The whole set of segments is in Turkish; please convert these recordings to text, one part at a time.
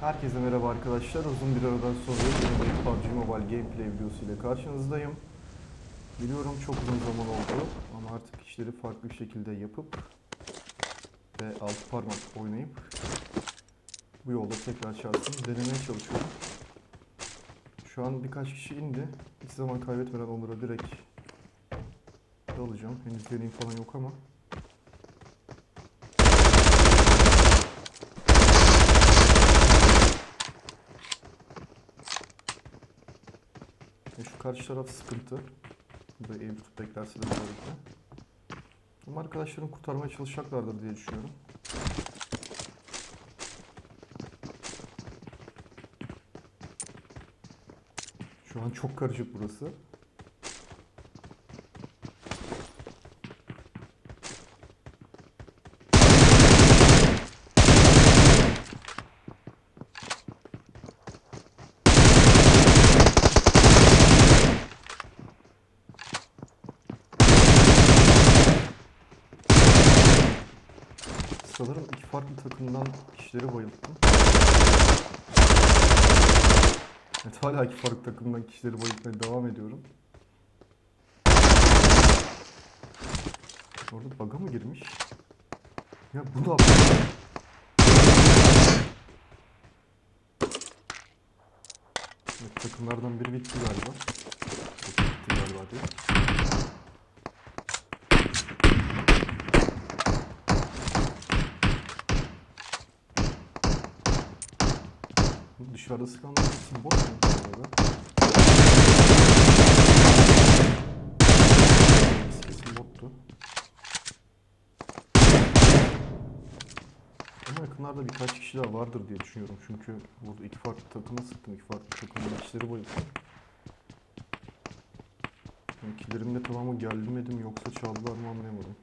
Herkese merhaba arkadaşlar. Uzun bir aradan sonra yeni bir PUBG Mobile gameplay videosu ile karşınızdayım. Biliyorum çok uzun zaman oldu ama artık işleri farklı bir şekilde yapıp ve altı parmak oynayıp bu yolda tekrar şansımı denemeye çalışıyorum. Şu an birkaç kişi indi. Hiç zaman kaybetmeden onlara direkt dalacağım. Henüz deneyim falan yok ama. Karşı taraf sıkıntı. Burada ev tutup beklerse de böylelikle. Ama arkadaşlarım kurtarmaya çalışacaklardır diye düşünüyorum. Şu an çok karışık burası. Sanırım iki farklı takımdan kişileri bayılttım. Evet hala iki farklı takımdan kişileri bayıltmaya devam ediyorum. Orada bug'a mı girmiş? Ya bu da Evet, takımlardan biri bitti galiba. Bitti galiba diyor. Dışarıda sıkanlar hepsi boş mu bu arada? Kesin bottu. Ama yakınlarda birkaç kişi daha vardır diye düşünüyorum. Çünkü burada iki farklı takıma sıktım. iki farklı takımın kişileri bayılttım. Yani killerim de tamamı geldi mi yoksa çaldılar mı anlayamadım.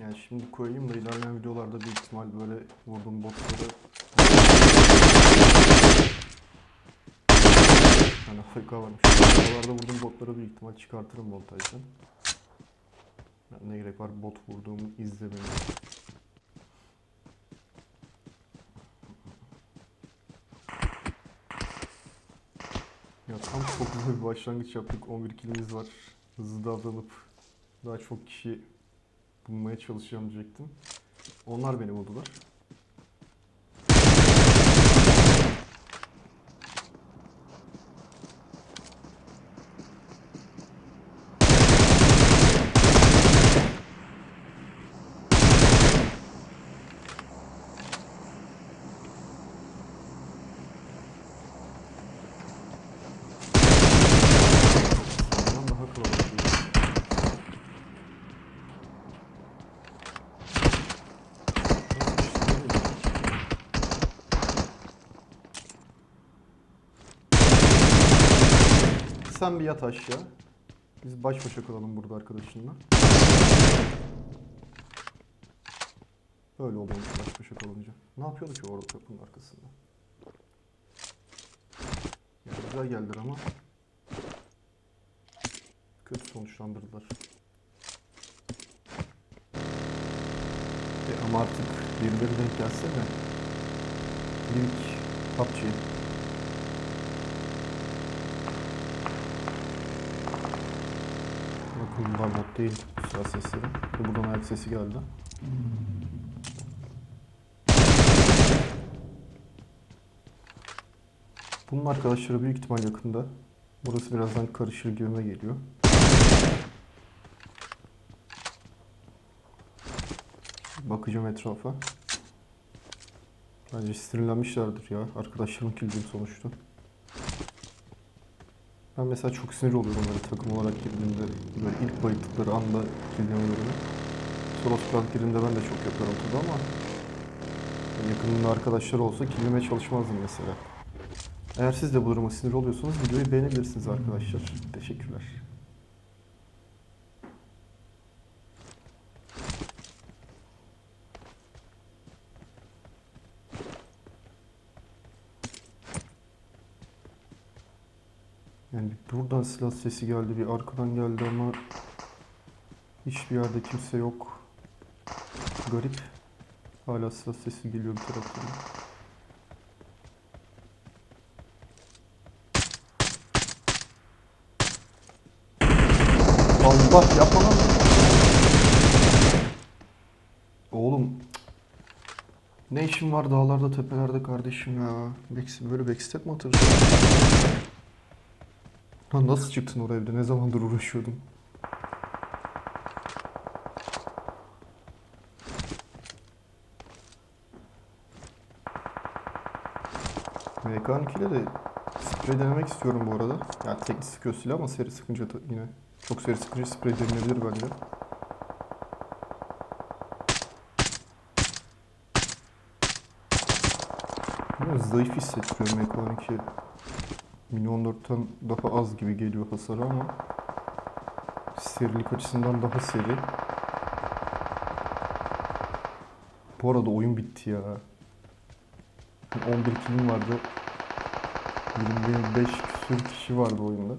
Yani şimdi koyayım da ilerleyen videolarda büyük ihtimal böyle vurduğum botları Yani harika varmış. Videolarda vurduğum botları büyük ihtimal çıkartırım montajdan. Yani ne gerek var bot vurduğumu izlemeye. Ya tam çok güzel bir başlangıç yaptık. 11 kilimiz var. Hızlı davranıp daha çok kişi bulmaya çalışacağım diyecektim. Onlar beni buldular. Sen bir yat aşağı. Biz baş başa kalalım burada arkadaşınla. Böyle oluyormuş baş başa kalınca. Ne yapıyordu ki orada kapının arkasında? Ya güzel geldiler ama kötü sonuçlandırdılar. E ama artık birileri denk gelse de ilk PUBG Bakın bunlar bot değil silah sesleri. De buradan ayak sesi geldi. Bunun arkadaşları büyük ihtimal yakında. Burası birazdan karışır gibime geliyor. Bakacağım etrafa. Bence sinirlenmişlerdir ya. Arkadaşlarım kildim sonuçta. Ben mesela çok sinir oluyorum böyle takım olarak girdiğimde böyle ilk bayıldıkları anda killlemelerine. Solo squad girdiğimde ben de çok yapıyorum tabii ama yakınında arkadaşlar olsa killemeye çalışmazdım mesela. Eğer siz de bu duruma sinir oluyorsanız videoyu beğenebilirsiniz arkadaşlar. Teşekkürler. Yani buradan silah sesi geldi, bir arkadan geldi ama hiçbir yerde kimse yok. Garip. Hala silah sesi geliyor bir taraftan. Allah yapma lan. Oğlum. Ne işin var dağlarda tepelerde kardeşim ya? Böyle backstep mi atırsın? Lan nasıl çıktın oraya evde? Ne zamandır uğraşıyordum? MK12 ile de sprey denemek istiyorum bu arada. Yani tekli sıkıyor silah ama seri sıkınca da yine çok seri sıkınca sprey denilebilir bence. Zayıf hissettiriyor MK12. Mini 14'ten daha az gibi geliyor hasarı ama serilik açısından daha seri. Bu arada oyun bitti ya. 11 kilim vardı. 25 küsür kişi vardı oyunda.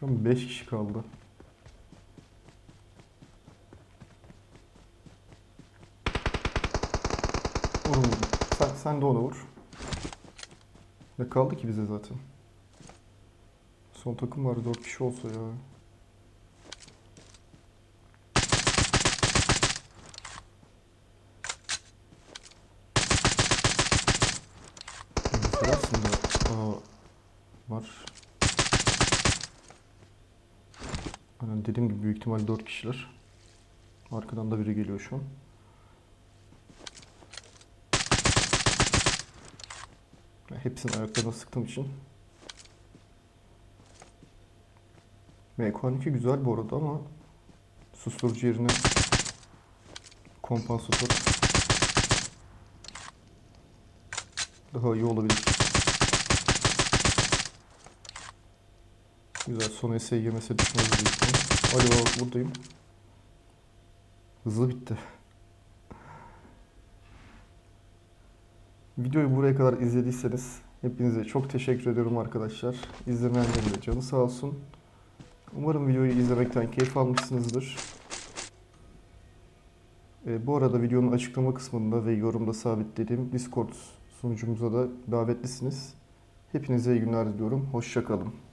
Şu an 5 kişi kaldı. Vur. Sen, sen de ona vur. Ne kaldı ki bize zaten? Son takım var 4 kişi olsa ya. Aslında. Aa, var. Aynen dediğim gibi büyük ihtimal 4 kişiler. Arkadan da biri geliyor şu an. Ben Hepsinin ayaklarına sıktığım için. MK12 güzel bu arada ama susturucu yerine kompansatör daha iyi olabilir. Güzel son eseyi yemese düşmez büyük ihtimal. Bak buradayım. Hızlı bitti. Videoyu buraya kadar izlediyseniz hepinize çok teşekkür ediyorum arkadaşlar. İzlemeyenlerin de canı sağ olsun. Umarım videoyu izlemekten keyif almışsınızdır. Ee, bu arada videonun açıklama kısmında ve yorumda sabitlediğim Discord sunucumuza da davetlisiniz. Hepinize iyi günler diliyorum. Hoşçakalın.